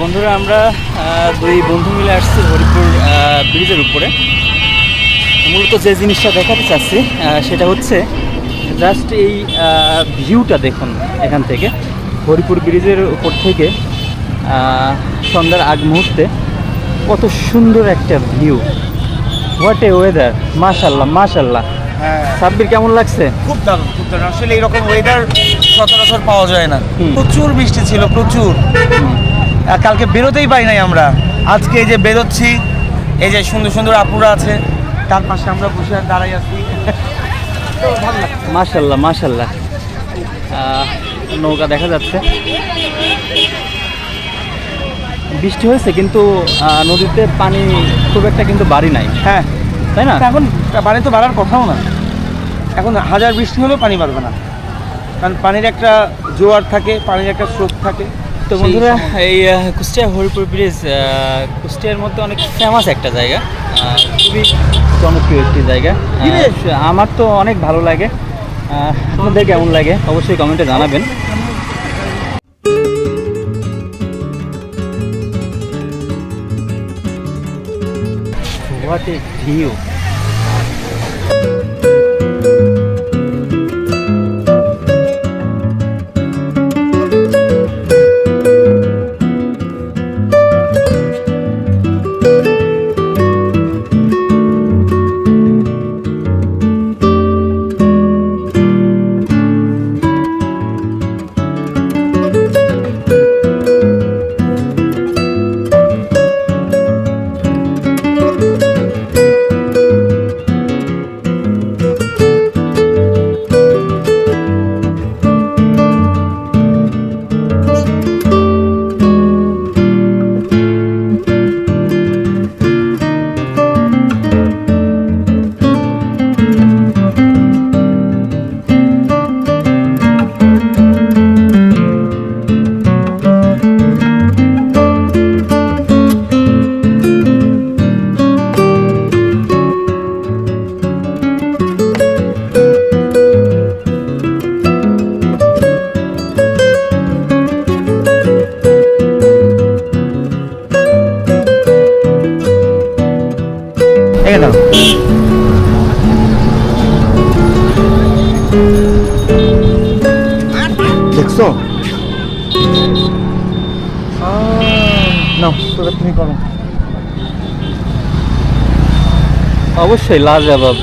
বন্ধুরা আমরা দুই বন্ধু মিলে আসছি হরিপুর ব্রিজের উপরে। মূলত যে জিনিসটা দেখাতে চাচ্ছি সেটা হচ্ছে জাস্ট এই ভিউটা দেখুন এখান থেকে। হরিপুর ব্রিজের উপর থেকে সন্ধ্যার আগ মুহূর্তে কত সুন্দর একটা ভিউ হোয়াট এ ওয়েদার মাশাল্লাহ মাশাল্লাহ। হ্যাঁ। সাব্বির কেমন লাগছে? খুব দারুণ খুব দারুণ। আসলে এরকম ওয়েদার সচরাচর পাওয়া যায় না। প্রচুর বৃষ্টি ছিল প্রচুর। কালকে বেরোতেই পারি নাই আমরা। আজকে এই যে বেরোচ্ছি এই যে সুন্দর সুন্দর আপুরা আছে তার পাশে আমরা বসে দাঁড়াই আছি। মাশাল্লাহ মাশাল্লাহ। নৌকা দেখা যাচ্ছে। বৃষ্টি হয়েছে কিন্তু নদীতে পানি খুব একটা কিন্তু বাড়ি নাই। হ্যাঁ। তাই না? এখন পানি তো বাড়ার কথাও না। এখন হাজার বৃষ্টি হলেও পানি বাড়বে না। কারণ পানির একটা জোয়ার থাকে পানির একটা স্রোত থাকে। তো বন্ধুরা এই কুষ্টিয়া হরিপুর ব্রিজ কুষ্টিয়ার মধ্যে অনেক ফেমাস একটা জায়গা। খুবই জনপ্রিয় একটি জায়গা। আমার তো অনেক ভালো লাগে। আপনাদের কেমন লাগে? অবশ্যই কমেন্টে জানাবেন। হোয়াট এ ভিউ এই দাও দেখছ? নাও তোরা তুমি করো। অবশ্যই লাজবাব।